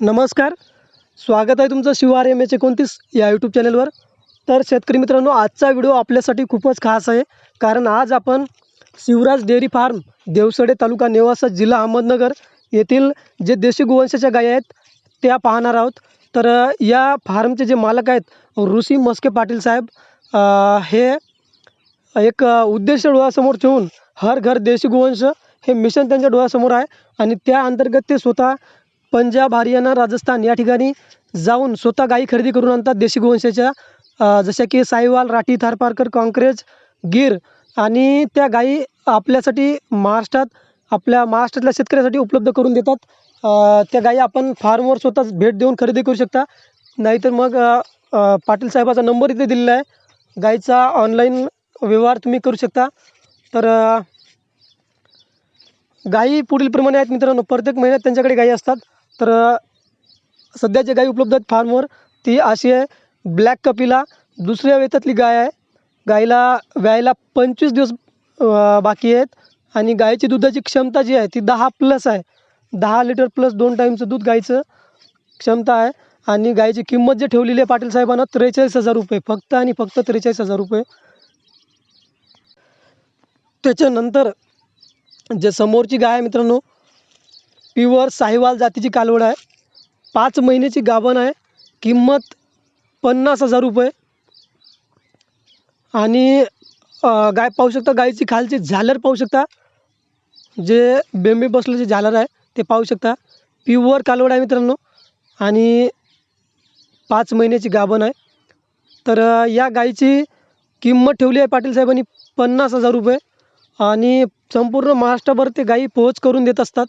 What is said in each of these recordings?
नमस्कार. स्वागत आहे तुमचं शिवार एम एच एकोणतीस या यूट्यूब चॅनलवर तर शेतकरी मित्रांनो आजचा व्हिडिओ आपल्यासाठी खूपच खास आहे. कारण आज आपण शिवराज डेअरी फार्म देवसडे तालुका नेवासा जिल्हा अहमदनगर येथील जे देशी गोवंशाच्या गायी आहेत त्या पाहणार आहोत. तर या फार्मचे जे मालक आहेत ऋषी मस्के पाटील साहेब हे एक उद्देश डोळ्यासमोर ठेवून हर घर देशी गोवंश हे मिशन त्यांच्या डोळ्यासमोर आहे. आणि त्या अंतर्गत ते स्वतः पंजाब हरियाणा राजस्थान या ठिकाणी जाऊन स्वतः गाई खरेदी करून आणतात देशी गोवंशाच्या. जशा की साईवाल राठी थारपारकर काँक्रेज गिर आणि त्या गाई आपल्यासाठी महाराष्ट्रात आपल्या महाराष्ट्रातल्या शेतकऱ्यासाठी उपलब्ध करून देतात. त्या गाई आपण फार्मवर स्वतःच भेट देऊन खरेदी करू शकता. नाहीतर मग पाटील साहेबाचा नंबर इथे दिलेला आहे. गाईचा ऑनलाईन व्यवहार तुम्ही करू शकता. तर गाई गायी पुढीलप्रमाणे आहेत मित्रांनो. प्रत्येक महिन्यात त्यांच्याकडे गायी असतात. तर सध्या जे गाई उपलब्ध आहेत फार्मवर ती अशी आहे ब्लॅक कपिला दुसऱ्या वेतातली गाय आहे. गाईला व्यायला पंचवीस दिवस बाकी आहेत. आणि गाईची दुधाची क्षमता जी आहे ती दहा प्लस आहे. दहा लिटर प्लस दोन टाईमचं दूध गाईचं क्षमता आहे. आणि गाईची किंमत जी ठेवलेली आहे पाटील साहेबांना त्रेचाळीस हजार रुपये. फक्त आणि फक्त त्रेचाळीस हजार रुपये. त्याच्यानंतर जे समोरची गाय आहे मित्रांनो प्युअर साहिवाल जातीची कालवड आहे. पाच महिन्याची गाभण आहे. किंमत पन्नास हजार रुपये. आणि गाय पाहू शकता गायीची खालची झालर पाहू शकता. जे बेंबी बसलं जे झालर आहे ते पाहू शकता. प्युअर कालवड आहे मित्रांनो. आणि पाच महिन्याची गाभण आहे. तर या गायीची किंमत ठेवली आहे पाटील साहेबांनी पन्नास हजार रुपये. आणि संपूर्ण महाराष्ट्रभर ते गायी पोहोच करून देत असतात.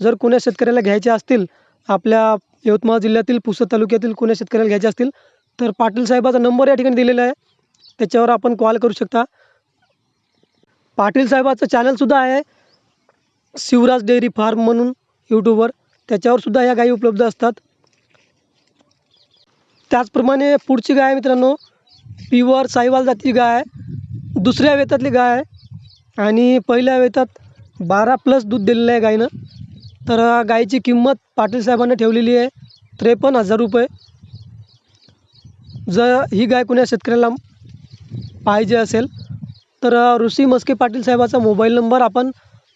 जर कोण्या शेतकऱ्याला घ्यायचे असतील आपल्या यवतमाळ जिल्ह्यातील पुसद तालुक्यातील कोण्या शेतकऱ्याला घ्यायचे असतील तर पाटील साहेबाचा नंबर या ठिकाणी दिलेला आहे. त्याच्यावर आपण कॉल करू शकता. पाटील साहेबाचं चॅनलसुद्धा आहे. शिवराज डेअरी फार्म म्हणून यूट्यूबवर त्याच्यावर सुद्धा या गायी उपलब्ध असतात. त्याचप्रमाणे पुढची गाय आहे मित्रांनो प्युअर साईवाल जातीची गाय आहे. दुसऱ्या वेतातली गाय आहे. आणि पहिल्या वेतात बारा प्लस दूध दिलेलं आहे गायनं तर गाईची किंमत पाटील साहेबांनी ठेवलेली आहे. त्रेपन्न हजार रुपये. जर ही गाय कुण्या शेतकऱ्याला पाहिजे असेल तर ऋषी मस्के पाटील साहेबाचा मोबाईल नंबर आपण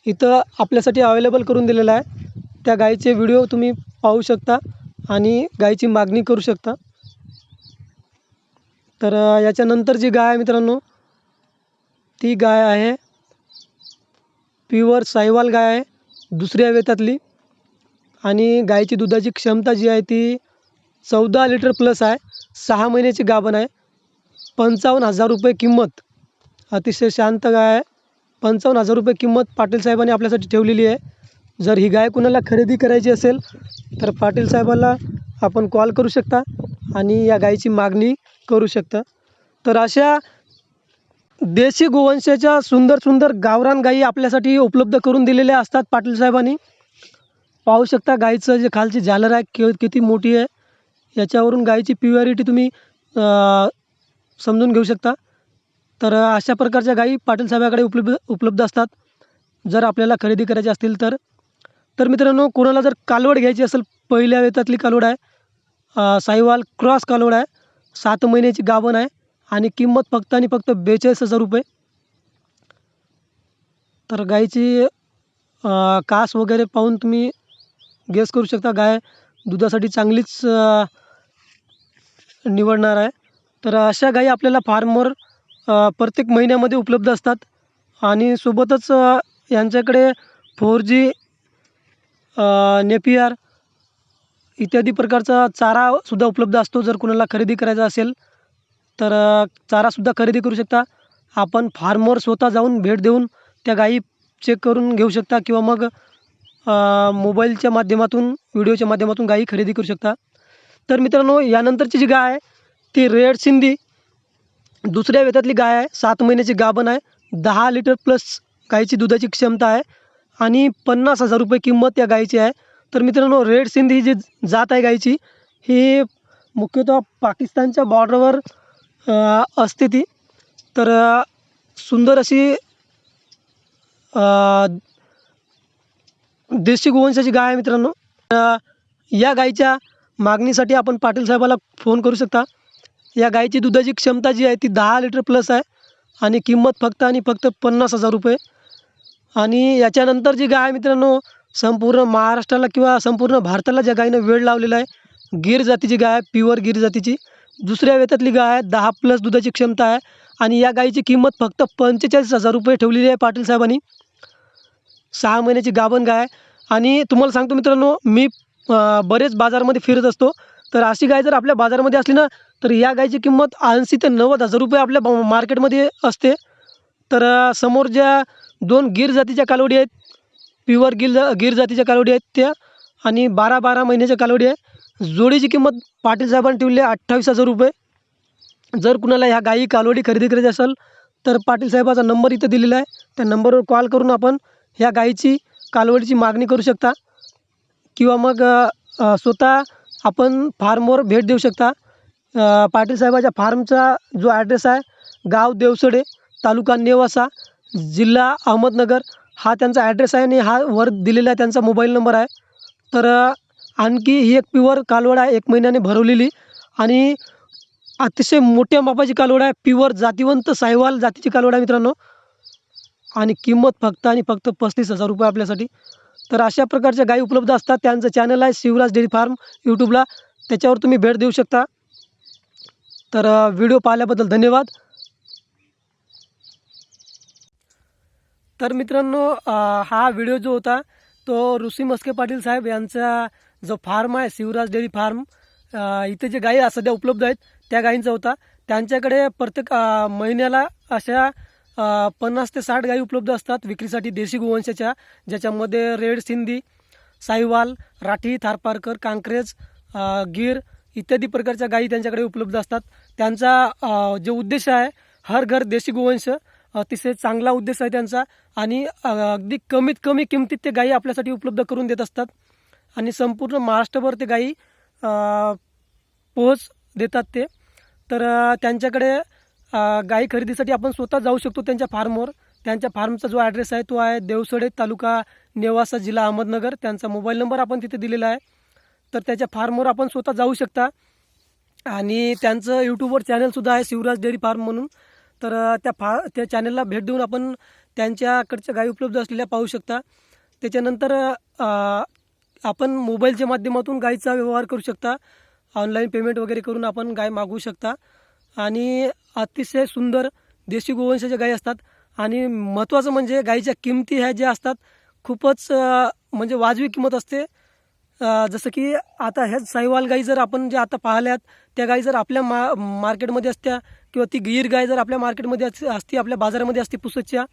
इथं आपल्यासाठी अवेलेबल करून दिलेला आहे. त्या गायीचे व्हिडिओ तुम्ही पाहू शकता आणि गायीची मागणी करू शकता. तर याच्यानंतर जी गाय आहे मित्रांनो ती गाय आहे प्युअर साहिवाल गाय आहे. दुसऱ्या वेतातली. आणि गायीची दुधाची क्षमता जी आहे ती चौदा लिटर प्लस आहे. सहा महिन्याची गाभण आहे. पंचावन्न हजार रुपये किंमत. अतिशय शांत गाय आहे. पंचावन्न हजार रुपये किंमत पाटील साहेबांनी आपल्यासाठी ठेवलेली आहे. जर ही गाय कुणाला खरेदी करायची असेल तर पाटील साहेबाला आपण कॉल करू शकता आणि या गायीची मागणी करू शकता. तर अशा देशी गोवंशाच्या सुंदर सुंदर गावरान गायी आपल्यासाठी उपलब्ध करून दिलेल्या असतात पाटील साहेबांनी. पाहू शकता गाईचं जे खालची झालर आहे कि किती मोठी आहे. याच्यावरून गायीची प्युअरिटी तुम्ही समजून घेऊ शकता. तर अशा प्रकारच्या गायी पाटील साहेबाकडे उपलब्ध उपलब्ध असतात. जर आपल्याला खरेदी करायची असतील तर. तर मित्रांनो कोणाला जर कालवड घ्यायची असेल पहिल्या वेतातली कालवड आहे. साहिवाल क्रॉस कालवड आहे. सात महिन्याची गाभण आहे. आणि किंमत फक्त आणि फक्त बेचाळीस हजार रुपये. तर गायीची कास वगैरे पाहून तुम्ही गेस करू शकता गाय दुधासाठी चांगलीच निवडणार आहे. तर अशा गायी आपल्याला फार्मवर प्रत्येक महिन्यामध्ये उपलब्ध असतात. आणि सोबतच यांच्याकडे फोर जी नेपियर इत्यादी प्रकारचा चारासुद्धा उपलब्ध असतो जर कुणाला खरेदी करायचा असेल. तर चारासुद्धा खरेदी करू शकता. आपण फार्मवर स्वतः जाऊन भेट देऊन त्या गायी चेक करून घेऊ शकता किंवा मग मोबाईलच्या माध्यमातून व्हिडिओच्या माध्यमातून गायी खरेदी करू शकता. तर मित्रांनो यानंतरची जी गाय आहे ती रेड सिंधी. दुसऱ्या वेतातली गाय आहे सात महिन्याची गाभण आहे. दहा लिटर प्लस गायीची दुधाची क्षमता आहे आणि पन्नास हजार रुपये किंमत या गायीची आहे. तर मित्रांनो रेड सिंधी ही जी जात आहे गायीची ही मुख्यतः पाकिस्तानच्या बॉर्डरवर असते ती. तर सुंदर अशी देशी गोवंशाची गाय आहे मित्रांनो. या गायीच्या मागणीसाठी आपण पाटील साहेबाला फोन करू शकता. या गायीची दुधाची क्षमता जी आहे ती दहा लिटर प्लस आहे आणि किंमत फक्त आणि फक्त पन्नास हजार रुपये. आणि याच्यानंतर जी गाय आहे मित्रांनो संपूर्ण महाराष्ट्राला किंवा संपूर्ण भारताला ज्या गायीनं वेळ लावलेला आहे गीर जातीची गाय आहे प्युअर गीर जातीची. दुसऱ्या वेतातली गाय आहे दहा प्लस दुधाची क्षमता आहे आणि या गायीची किंमत फक्त पंचेचाळीस हजार रुपये ठेवलेली आहे पाटील साहेबांनी. सहा महिन्याची गाभण गाय आणि तुम्हाला सांगतो मित्रांनो मी बरेच बाजारमध्ये फिरत असतो. तर अशी गाय जर आपल्या बाजारामध्ये असली ना तर या गायची किंमत ऐंशी ते नव्वद हजार रुपये आपल्या मार्केटमध्ये असते. तर समोर ज्या दोन गिर जातीच्या कालवडी आहेत प्युअर गिर गीर जातीच्या कालवडी आहेत त्या आणि बारा बारा महिन्याच्या कालवडी आहे जोडीची किंमत पाटील साहेबांनी ठेवली आहे अठ्ठावीस हजार रुपये. जर कुणाला ह्या गायी कालवडी खरेदी करायची असेल तर पाटील साहेबाचा नंबर इथं दिलेला आहे. त्या नंबरवर कॉल करून आपण ह्या गायीची कालवडीची मागणी करू शकता किंवा मग स्वतः आपण फार्मवर भेट देऊ शकता. पाटीलसाहेबाच्या पाटील साहेबाच्या फार्मचा जो ॲड्रेस आहे गाव देवसडे तालुका नेवासा जिल्हा अहमदनगर हा त्यांचा ॲड्रेस आहे आणि हा वर दिलेला त्यांचा मोबाईल नंबर आहे. तर आणखी ही एक प्युअर कालवड आहे एक महिन्याने भरवलेली. आणि अतिशय मोठ्या मापाची कालवड आहे प्युअर जातिवंत साहिवाल जातीची कालवड आहे मित्रांनो. आणि किंमत फक्त आणि फक्त पस्तीस हजार रुपये आपल्यासाठी. तर अशा प्रकारच्या गायी उपलब्ध असतात. त्यांचं चॅनल आहे शिवराज डेअरी फार्म यूट्यूबला त्याच्यावर तुम्ही भेट देऊ शकता. तर व्हिडिओ पाहिल्याबद्दल धन्यवाद. तर मित्रांनो हा व्हिडिओ जो होता तो ऋषी मस्के पाटील साहेब यांचा जो फार्म आहे शिवराज डेअरी फार्म इथे जे गायी सध्या उपलब्ध आहेत त्या गायींचा होता. त्यांच्याकडे प्रत्येक महिन्याला अशा पन्नास ते साठ गायी उपलब्ध असतात विक्रीसाठी देशी गोवंशाच्या ज्याच्यामध्ये रेड सिंधी साईवाल राठी थारपारकर कांक्रेज गीर इत्यादी प्रकारच्या गायी त्यांच्याकडे उपलब्ध असतात. त्यांचा जो उद्देश आहे हर घर देशी गोवंश अतिशय चांगला उद्देश आहे त्यांचा आणि अगदी कमीत कमी किमतीत ते गायी आपल्यासाठी उपलब्ध करून देत असतात. आणि संपूर्ण महाराष्ट्रभर ते गाई पोहोच देतात ते. तर त्यांच्याकडे गाई खरेदीसाठी आपण स्वतः जाऊ शकतो त्यांच्या फार्मवर त्यांच्या फार्मचा जो ॲड्रेस आहे तो आहे देवसडे तालुका नेवासा जिल्हा अहमदनगर. त्यांचा मोबाईल नंबर आपण तिथे दिलेला आहे. तर त्याच्या फार्मवर आपण स्वतः जाऊ शकता. आणि त्यांचं यूट्यूबवर चॅनलसुद्धा आहे शिवराज डेअरी फार्म म्हणून. तर त्या फा त्या चॅनलला भेट देऊन आपण त्यांच्याकडच्या गायी उपलब्ध असलेल्या पाहू शकता. त्याच्यानंतर आपण मोबाईलच्या माध्यमातून गायीचा व्यवहार करू शकता. ऑनलाईन पेमेंट वगैरे करून आपण गाय मागवू शकता. आणि अतिशय सुंदर देशी गोवंशाच्या गायी असतात. आणि महत्त्वाचं म्हणजे गायीच्या किमती ह्या ज्या असतात खूपच म्हणजे वाजवी किंमत असते. जसं की आता ह्याच साहिवाल गाई जर आपण जे आता पाहिल्यात त्या गाई जर आपल्या मा मार्केटमध्ये असत्या किंवा ती गिर गाय जर आपल्या मार्केटमध्ये अस- असती आपल्या बाजारामध्ये असती पुसतच्या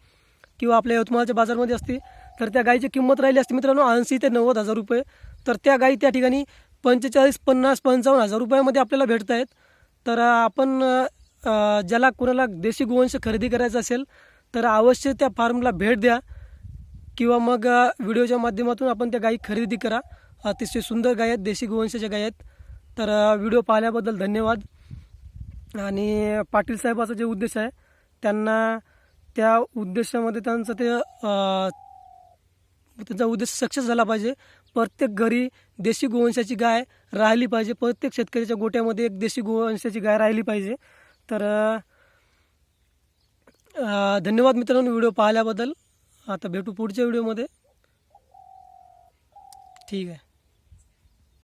किंवा आपल्या यवतमाळच्या बाजारामध्ये असते तर त्या गाईची किंमत राहिली असते मित्रांनो ऐंशी ते नव्वद हजार रुपये. तर त्या गाई त्या ठिकाणी पंचेचाळीस पन्नास पंचावन्न हजार रुपयामध्ये आपल्याला भेटत आहेत. तर आपण ज्याला कोणाला देशी गोवंश खरेदी करायचं असेल तर अवश्य त्या फार्मला भेट द्या. किंवा मग व्हिडिओच्या माध्यमातून आपण त्या गायी खरेदी करा. अतिशय सुंदर गाय आहेत देशी गोवंशाच्या गाय आहेत. तर व्हिडिओ पाहिल्याबद्दल धन्यवाद. आणि पाटील साहेबाचा जे उद्देश आहे त्यांना त्या उद्देशामध्ये त्यांचं ते त्यांचा उद्देश सक्सेस झाला पाहिजे. प्रत्येक घरी देशी गोवंशाची गाय राहिली पाहिजे. प्रत्येक शेतकऱ्याच्या गोट्यामध्ये एक देशी गोवंशाची गाय राहिली पाहिजे. तर धन्यवाद मित्रांनो व्हिडिओ पाहिल्याबद्दल. आता भेटू पुढच्या व्हिडिओमध्ये. ठीक आहे.